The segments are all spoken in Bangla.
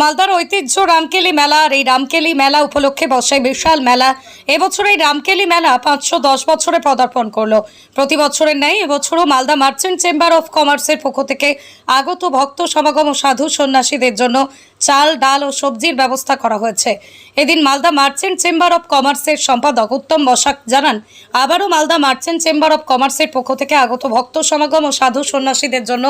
মালদার ঐতিহ্য রামকেলি মেলা আর এই রামকেলি মেলা উপলক্ষে বসে বিশাল মেলা। এবছর এই রামকেলি মেলা পাঁচশো দশ বছরে পদার্পণ করল। প্রতি বছরের ন্যায় এবছরও মালদা মার্চেন্ট চেম্বার অফ কমার্সের পক্ষ থেকে আগত ভক্ত সমাগম ও সাধু সন্ন্যাসীদের জন্য চাল, ডাল ও সবজির ব্যবস্থা করা হয়েছে। এদিন মালদা মার্চেন্ট চেম্বার অফ কমার্সের সম্পাদক উত্তম বসাক জানান, আবারও মালদা মার্চেন্ট চেম্বার অফ কমার্সের পক্ষ থেকে আগত ভক্ত সমাগম ও সাধু সন্ন্যাসীদের জন্য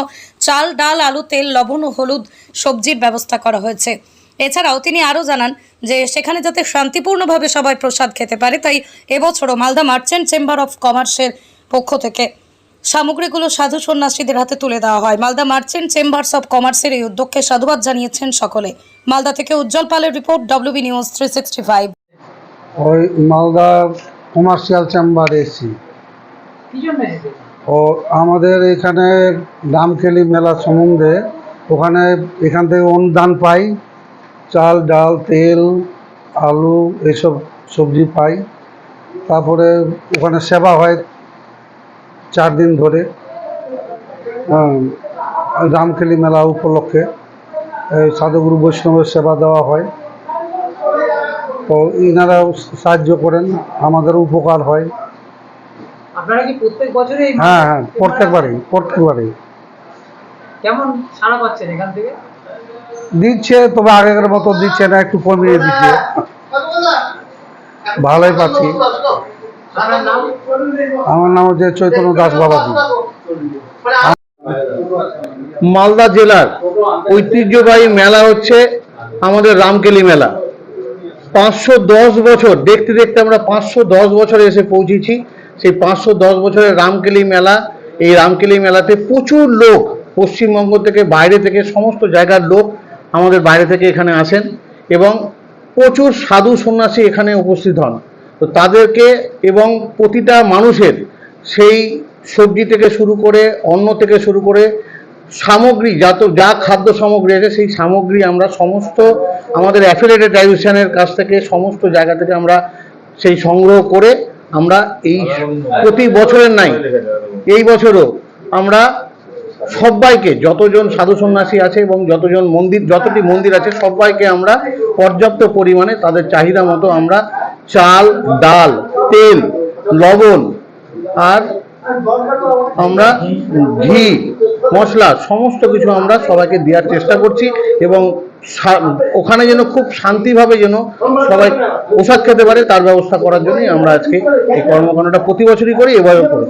চাল, ডাল, আলু, তেল, লবণ ও হলুদ সবজির ব্যবস্থা করা হয়েছে। এছাড়াও তিনি আরও জানান যে, সেখানে যাতে শান্তিপূর্ণভাবে সবাই প্রসাদ খেতে পারে, তাই এবছরও মালদা মার্চেন্ট চেম্বার অফ কমার্সের পক্ষ থেকে সামগ্রীগুলো সাধু সন্ন্যাসীদের হাতে তুলে দেওয়া হয়। মালদা মার্চেন্ট চেম্বার্স অফ কমার্সের এই উদ্যোগকে সাধুবাদ জানিয়েছেন সকলে। মালদা থেকে উজ্জ্বল পালের report WB news three sixty five ওই মালদা কমার্শিয়াল চেম্বার এসেছে। ও আমাদের এখানে দামখেলি মেলা সম্বন্ধে ওখানে এখান থেকে অনুদান পাই। চাল ডাল তেল আলু এসব সবজি পাই। তারপরে ওখানে সেবা হয় চার দিন ধরে রামখেলি মেলা উপলক্ষে এই সাধুগুরু বৈষ্ণবের সেবা দেওয়া হয়। তো ইনারাও সাহায্য করেন আমাদের উপকার হয়। আপনারা কি প্রত্যেক বছরে হ্যাঁ হ্যাঁ প্রত্যেকবারই প্রত্যেকবারই কেমন ছাড়া পাচ্ছেন এখান থেকে? দিচ্ছে তবে আগেকার মতো দিচ্ছে না একটু কমিয়ে দিচ্ছে। ভালোই পাচ্ছি। আমার নাম হচ্ছে চৈতন্য দাস বাবাজি। মালদা জেলার ঐতিহ্যবাহী মেলা হচ্ছে আমাদের রামকেলি মেলা। পাঁচশো দশ বছর দেখতে দেখতে আমরা পাঁচশো দশ বছরে এসে পৌঁছেছি। সেই পাঁচশো দশ বছরের রামকেলি মেলা এই রামকেলি মেলাতে প্রচুর লোক পশ্চিমবঙ্গ থেকে বাইরে থেকে সমস্ত জায়গার লোক আমাদের বাইরে থেকে এখানে আসেন এবং প্রচুর সাধু সন্ন্যাসী এখানে উপস্থিত হন। তো তাদেরকে এবং প্রতিটা মানুষের সেই সবজি থেকে শুরু করে অন্ন থেকে শুরু করে সামগ্রী যা তো যা খাদ্য সামগ্রী আছে সেই সামগ্রী আমরা সমস্ত আমাদের অ্যাফিলেটেড ডাইজেশনের কাছ থেকে সমস্ত জায়গা থেকে আমরা সেই সংগ্রহ করে আমরা এই প্রতি বছরের নাই, এই বছরও আমরা সবাইকে যতজন সাধু সন্ন্যাসী আছে এবং যতজন মন্দির, যতটি মন্দির আছে সবাইকে আমরা পর্যাপ্ত পরিমাণে তাদের চাহিদা মতো আমরা চাল, ডাল, তেল, লবণ আর আমরা ঘি, মশলা সমস্ত কিছু আমরা সবাইকে দেওয়ার চেষ্টা করছি এবং ওখানে যেন খুব শান্তিভাবে যেন সবাই পোশাক খেতে পারে, তার ব্যবস্থা করার জন্যই আমরা আজকে এই কর্মকাণ্ডটা প্রতি বছরই করি, এবারও করি।